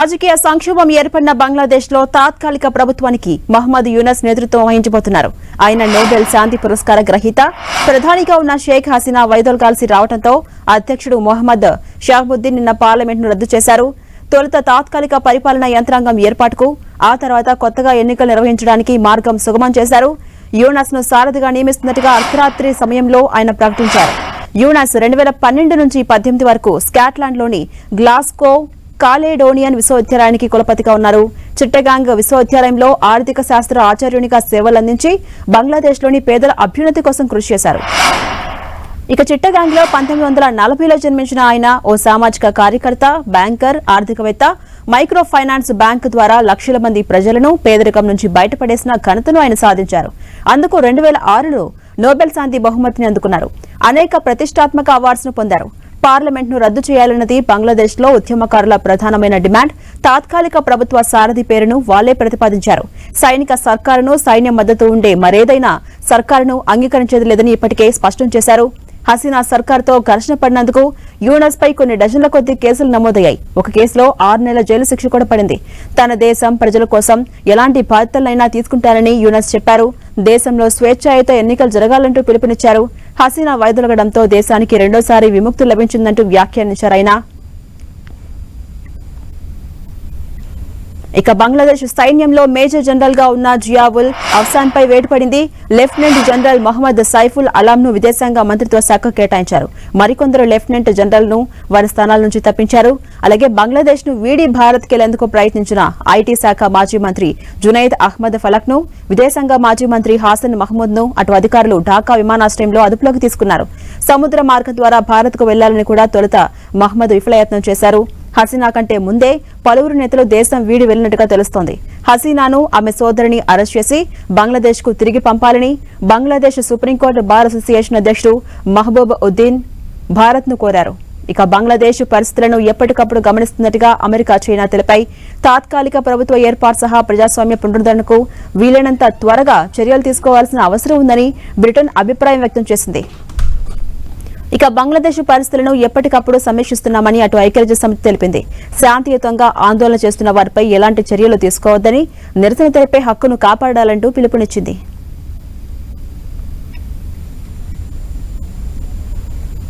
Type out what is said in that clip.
రాజకీయ సంక్షోభం ఏర్పడిన బంగ్లాదేశ్లో తాత్కాలిక ప్రభుత్వానికి మహమ్మద్ యూనస్ నేతృత్వం వహించబోతున్నారు. ఆయన నోబెల్ శాంతి పురస్కార గ్రహీత ప్రధానిగా ఉన్న షేక్ హసీనా వైదొలగాల్సి రావడంతో అధ్యక్షుడు మొహమ్మద్ షాహబుద్దీన్ నిన్న పార్లమెంట్ను రద్దు చేశారు. తొలుత తాత్కాలిక పరిపాలనా యంత్రాంగం ఏర్పాటుకు ఆ తర్వాత కొత్తగా ఎన్నికలు నిర్వహించడానికి మార్గం సుగమం చేశారు. యూనస్ను సారథిగా నియమిస్తున్నట్టుగా అర్ధరాత్రి సమయంలో ఆయన ప్రకటించారు. యూనస్ రెండు వేల పన్నెండు నుంచి పద్దెనిమిది వరకు స్కాట్లాండ్లోని గ్లాస్కో కాలేడోనియన్ విశ్వవిద్యాలయానికి కులపతిగా ఉన్నారు. చిట్టగాంగ్ విశ్వవిద్యాలయంలో ఆర్థిక శాస్త్ర ఆచార్యునిగా సేవలందించి బంగ్లాదేశ్లోని పేదల అభ్యున్నతి కోసం కృషి చేశారు. ఇక చిట్టగాంగ్లో పంతొమ్మిది వందల నలభైలో జన్మించిన ఆయన ఓ సామాజిక కార్యకర్త బ్యాంకర్ ఆర్థికవేత్త మైక్రో ఫైనాన్స్ బ్యాంక్ ద్వారా లక్షల మంది ప్రజలను పేదరికం నుంచి బయటపడేసిన ఘనతను ఆయన సాధించారు. అందుకు రెండు వేల ఆరులో నోబెల్ శాంతి బహుమతిని అందుకున్నారు. అనేక ప్రతిష్టాత్మక అవార్డ్స్ను పొందారు. పార్లమెంట్ను రద్దు చేయాలన్నది బంగ్లాదేశ్లో ఉద్యమకారుల ప్రధానమైన డిమాండ్. తాత్కాలిక ప్రభుత్వ సారథి పేరును వాళ్ళే ప్రతిపాదించారు. సైనిక సర్కారును సైన్యం మద్దతు ఉండే మరేదైనా సర్కారును అంగీకరించేది లేదని ఇప్పటికే స్పష్టం చేశారు. హసీనా సర్కార్తో ఘర్షణ పడినందుకు యూనస్ పై కొన్ని డజన్ల కొద్ది కేసులు నమోదయ్యాయి. ఒక కేసులో ఆరు నెలల జైలు శిక్ష కూడా పడింది. తన దేశం ప్రజల కోసం ఎలాంటి బాధ్యతలైనా తీసుకుంటారని యూనస్ చెప్పారు. దేశంలో స్వేచ్ఛాయుత ఎన్నికలు జరగాలంటూ పిలుపునిచ్చారు. హసీనా వైదొలగడంతో దేశానికి రెండోసారి విముక్తి లభించిందంటూ వ్యాఖ్యానించారు ఆయన. ఇక బంగ్లాదేశ్ సైన్యంలో మేజర్ జనరల్గా ఉన్న జియావుల్ అఫ్సాన్ పై లెఫ్టినెంట్ జనరల్ మహమ్మద్ సైఫుల్ అలాం ను విదేశాంగ మంత్రిత్వ శాఖ కేటాయించారు. మరికొందరు లెఫ్టినెంట్ జనరల్ను వారి స్థానాల నుంచి తప్పించారు. అలాగే బంగ్లాదేశ్ను వీడి భారత్ కెళ్ళేందుకు ప్రయత్నించిన ఐటీ శాఖ మాజీ మంత్రి జునైద్ అహ్మద్ ఫలక్ను విదేశాంగ మాజీ మంత్రి హాసన్ మహమూద్ను అటు అధికారులు ఢాకా విమానాశ్రయంలో అదుపులోకి తీసుకున్నారు. సముద్ర మార్గం ద్వారా భారత్కు వెళ్ళాలని కూడా తొలుత మహ్మద్ విఫలయత్నం చేశారు. హసీనా కంటే ముందే పలువురు నేతలు దేశం వీడి వెళ్ళినట్టుగా తెలుస్తోంది. హసీనాను ఆమె సోదరిని అరెస్ట్ చేసి బంగ్లాదేశ్కు తిరిగి పంపాలని బంగ్లాదేశ్ సుప్రీంకోర్టు బార్ అసోసియేషన్ అధ్యక్షుడు మహబూబ్ ఉద్దీన్ భారత్ను కోరారు. ఇక బంగ్లాదేశ్ పరిస్థితులను ఎప్పటికప్పుడు గమనిస్తున్నట్టుగా అమెరికా చైనా తెలిపాయి. తాత్కాలిక ప్రభుత్వ ఏర్పాటు సహా ప్రజాస్వామ్య పునరుద్ధరణకు వీలైనంత త్వరగా చర్యలు తీసుకోవాల్సిన అవసరం ఉందని బ్రిటన్ అభిప్రాయం వ్యక్తం చేసింది. ఇక బంగ్లాదేశ్ పరిస్థితులను ఎప్పటికప్పుడు సమీక్షిస్తున్నామని అటు ఐక్యరాజ్య సమితి తెలిపింది. శాంతియుతంగా ఆందోళన చేస్తున్న వారిపై ఎలాంటి చర్యలు తీసుకోవద్దని నిరసన తెలిపే హక్కును కాపాడాలంటూ పిలుపునిచ్చింది.